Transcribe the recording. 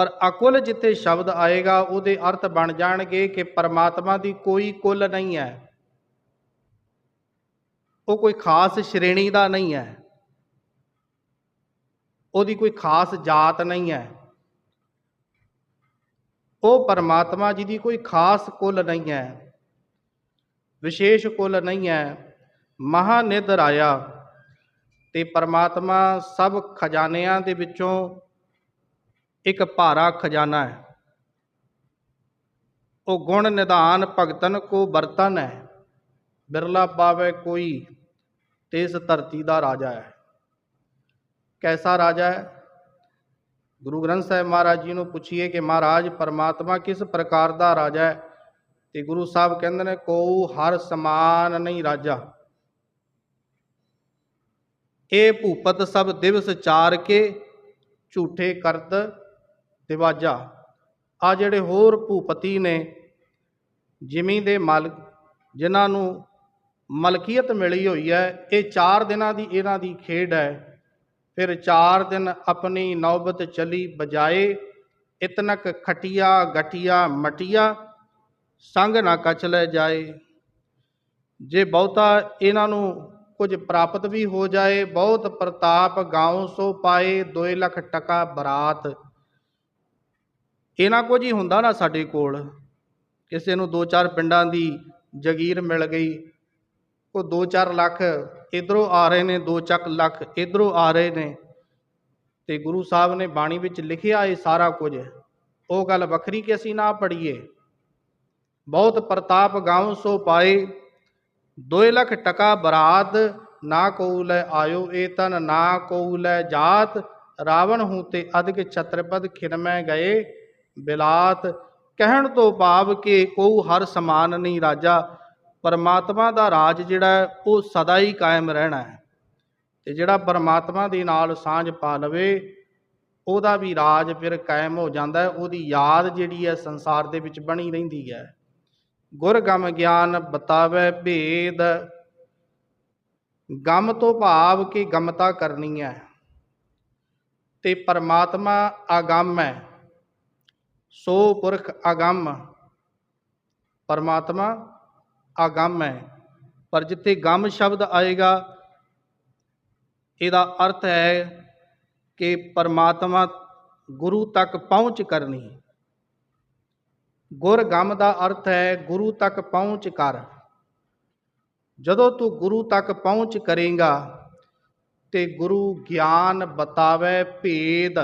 ਪਰ ਅਕੁਲ ਜਿੱਥੇ ਸ਼ਬਦ ਆਏਗਾ, ਉਹਦੇ ਅਰਥ ਬਣ ਜਾਣਗੇ ਕਿ ਪਰਮਾਤਮਾ ਦੀ ਕੋਈ ਕੁੱਲ ਨਹੀਂ ਹੈ। ਉਹ ਕੋਈ ਖਾਸ ਸ਼੍ਰੇਣੀ ਦਾ ਨਹੀਂ ਹੈ। ਉਹਦੀ ਕੋਈ ਖਾਸ ਜਾਤ ਨਹੀਂ ਹੈ। ਉਹ ਪਰਮਾਤਮਾ ਜੀ ਦੀ ਕੋਈ ਖਾਸ ਕੁੱਲ ਨਹੀਂ ਹੈ, ਵਿਸ਼ੇਸ਼ ਕੁੱਲ ਨਹੀਂ ਹੈ, ਮਹਾਨਿਧ ਰਾਇਆ ਤੇ ਪਰਮਾਤਮਾ ਸਭ ਖਜ਼ਾਨਿਆਂ ਦੇ ਵਿੱਚੋਂ ਇੱਕ ਭਾਰਾ ਖਜ਼ਾਨਾ ਹੈ। ਉਹ ਗੁਣ ਨਿਧਾਨ ਭਗਤਨ ਕੋ ਬਰਤਨ ਹੈ। ਬਿਰਲਾ ਪਾਵੇ ਕੋਈ ਤੇ ਧਰਤੀ ਦਾ ਰਾਜਾ ਹੈ। ਕੈਸਾ ਰਾਜਾ ਹੈ? ਗੁਰੂ ਗ੍ਰੰਥ ਸਾਹਿਬ ਮਹਾਰਾਜ ਜੀ ਨੂੰ ਪੁੱਛੀਏ ਕਿ ਮਹਾਰਾਜ, ਪਰਮਾਤਮਾ ਕਿਸ ਪ੍ਰਕਾਰ ਦਾ ਰਾਜਾ ਹੈ? ਤੇ ਗੁਰੂ ਸਾਹਿਬ ਕਹਿੰਦੇ ਨੇ ਕੋ ਹਰ ਸਮਾਨ ਨਹੀਂ ਰਾਜਾ। ਇਹ ਭੂਪਤ ਸਭ ਦਿਵਸ ਚਾਰ ਕੇ ਝੂਠੇ ਕਰਤ ਦਿਵਾਜਾ ਆ ਜਿਹੜੇ ਹੋਰ ਭੂਪਤੀ ਨੇ ਜਿਮੀ ਦੇ ਮਾਲਕ ਜਿਨ੍ਹਾਂ ਨੂੰ ਮਲਕੀਅਤ ਮਿਲੀ ਹੋਈ ਹੈ, ਇਹ 4 ਦਿਨਾਂ ਦੀ ਇਹਨਾਂ ਦੀ ਖੇਡ ਹੈ। ਫਿਰ 4 ਦਿਨ ਆਪਣੀ ਨੌਬਤ ਚਲੀ ਬਜਾਏ ਇਤਨਕ ਖਟਿਆ ਗਠੀਆ ਮਟਿਆ, ਸੰਗ ਨਾ ਕਚ ਲੈ ਜਾਏ। ਜੇ ਬਹੁਤਾ ਇਹਨਾਂ ਨੂੰ ਕੁਝ ਪ੍ਰਾਪਤ ਵੀ ਹੋ ਜਾਏ, ਬਹੁਤ ਪ੍ਰਤਾਪ ਗਾਉ ਸੋ ਪਾਏ 2 ਲੱਖ ਟਕਾ ਬਰਾਤ। ਇਹਨਾਂ ਕੁਝ ਹੀ ਹੁੰਦਾ ਨਾ ਸਾਡੇ ਕੋਲ? ਕਿਸੇ ਨੂੰ 2-4 ਪਿੰਡਾਂ ਦੀ ਜਗੀਰ ਮਿਲ ਗਈ, ਉਹ 2-4 ਲੱਖ ਇਧਰੋਂ ਆ ਰਹੇ ਨੇ 2 ਲੱਖ ਇਧਰੋਂ ਆ ਰਹੇ ਨੇ। ਤੇ ਗੁਰੂ ਸਾਹਿਬ ਨੇ ਬਾਣੀ ਵਿੱਚ ਲਿਖਿਆ ਇਹ ਸਾਰਾ ਕੁਝ। ਉਹ ਗੱਲ ਵੱਖਰੀ ਕਿ ਅਸੀਂ ਨਾ ਪੜੀਏ ਬਹੁਤ ਪ੍ਰਤਾਪ ਗਾਉ ਸੋ ਪਾਏ 2 ਲੱਖ ਟਕਾ ਬਰਾਤ ਨਾ ਕੋਉ ਲੈ ਆਇਓ, ਇਹ ਤਨ ਨਾ ਕੋ ਲੈ ਜਾਤ। ਰਾਵਣ ਹੂੰ ਤੇ ਅਧਿਕ ਛਤਰਪਦ ਖਿਰਮੈ ਗਏ ਬਿਲਾਤ ਕਹਿਣ ਤੋਂ ਭਾਵ ਕਿ ਕੋਉ ਹਰ ਸਮਾਨ ਨਹੀਂ ਰਾਜਾ। ਪਰਮਾਤਮਾ ਦਾ ਰਾਜ ਜਿਹੜਾ ਹੈ, ਉਹ ਸਦਾ ਹੀ ਕਾਇਮ ਰਹਿਣਾ ਹੈ। ਤੇ ਜਿਹੜਾ ਪਰਮਾਤਮਾ ਦੇ ਨਾਲ ਸਾਂਝ ਪਾ ਲਵੇ ਉਹਦਾ ਵੀ ਰਾਜ ਫਿਰ ਕਾਇਮ ਹੋ ਜਾਂਦਾ ਹੈ। ਉਹਦੀ ਯਾਦ ਜਿਹੜੀ ਹੈ ਸੰਸਾਰ ਦੇ ਵਿੱਚ ਬਣੀ ਰਹਿੰਦੀ ਹੈ। ਗੁਰ ਗਮ ਗਿਆਨ ਬਤਾਵੇ ਭੇਦ। ਗਮ ਤੋਂ ਭਾਵ ਕਿ ਗਮਤਾ ਕਰਨੀ ਹੈ। ਤੇ ਪਰਮਾਤਮਾ ਅਗੰਮ ਹੈ। ਸੋ ਪੁਰਖ ਅਗੰਮ ਪਰਮਾਤਮਾ ਅਗੰਮ ਹੈ। ਪਰ ਜਿੱਥੇ ਗਮ ਸ਼ਬਦ ਆਏਗਾ, ਇਹਦਾ ਅਰਥ ਹੈ ਕਿ ਪਰਮਾਤਮਾ ਗੁਰੂ ਤੱਕ ਪਹੁੰਚ ਕਰਨੀ। ਗੁਰ ਗਮ ਦਾ ਅਰਥ ਹੈ ਗੁਰੂ ਤੱਕ ਪਹੁੰਚ ਕਰ। ਜਦੋਂ ਤੂੰ ਗੁਰੂ ਤੱਕ ਪਹੁੰਚ ਕਰੇਗਾ, ਤੇ ਗੁਰੂ ਗਿਆਨ ਬਤਾਵੇ ਭੇਦ